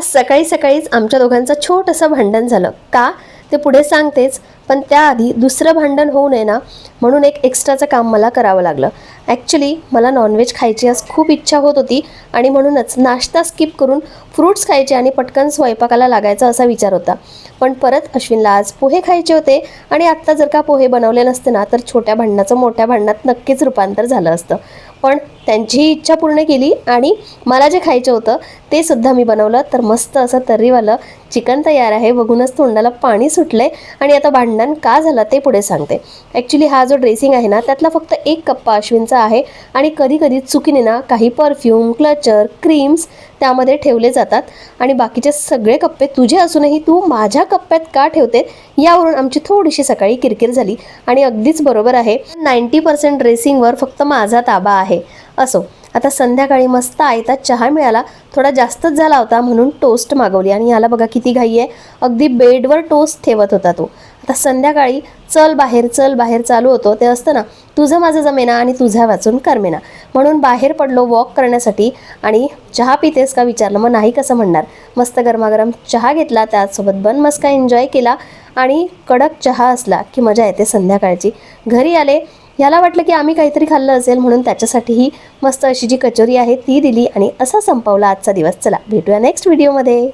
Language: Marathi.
आज सकाळी सकाळीच आमच्या दोघांचं छोटंसं भांडण झालं. का? ते पुढे सांगतेच पण त्याआधी दुसरं भांडण होऊ नये ना म्हणून एक एक्स्ट्राचं काम मला करावं लागलं. ॲक्च्युली मला नॉनव्हेज खायची आज खूप इच्छा होत होती आणि म्हणूनच नाश्ता स्किप करून फ्रूट्स खायचे आणि पटकन स्वयंपाकाला लागायचा असा विचार होता. पण परत अश्विनला आज पोहे खायचे होते आणि आत्ता जर का पोहे बनवले नसते ना तर छोट्या भांडणाचं मोठ्या भांडणात नक्कीच रूपांतर झालं असतं. पण त्यांचीही इच्छा पूर्ण केली आणि मला जे खायचं होतं ते सुद्धा मी बनवलं. तर मस्त असं तर्रीवालं चिकन तयार आहे. बघूनच तोंडाला पाणी सुटलंय आणि आता भांडण का झालं ते पुढे सांगते. ॲक्च्युली हा जो ड्रेसिंग आहे ना त्यातला फक्त एक कप्पा अश्विनचा आहे आणि कधी कधी चुकीने ना काही परफ्यूम क्लचर क्रीम्स त्यामध्ये ठेवले जातात. आणि बाकीचे सगळे कप्पे तुझे असूनही तू माझ्या कप्प्यात का ठेवते यावरून आमची थोडीशी सकाळी किरकिर झाली. आणि अगदीच बरोबर आहे नाईंटी पर्सेंट रेसिंगवर फक्त माझा ताबा आहे. असो. आता संध्याकाळी मस्त आयता चहा मिळाला. थोडा जास्तच झाला होता म्हणून टोस्ट मागवली. आणि याला बघा किती घाई आहे. अगदी बेडवर टोस्ट ठेवत होता तो. आता संध्याकाळी चल बाहेर चल बाहेर चालू होतो. ते असतं ना तुझं माझं जमेना आणि तुझ्या वाचून करमेना. म्हणून बाहेर पडलो वॉक करण्यासाठी आणि चहा पितेस का विचारलं. मग नाही कसं म्हणणार. मस्त गरमागरम चहा घेतला. त्याचसोबत बन मस्का एन्जॉय केला. आणि कडक चहा असला की मजा येते संध्याकाळची. घरी आले याला वाटलं की आम्ही काहीतरी खाल्लं असेल म्हणून त्याच्यासाठीही मस्त अशी जी कचोरी आहे ती दिली आणि असा संपवला आजचा दिवस. चला भेटूया नेक्स्ट व्हिडिओमध्ये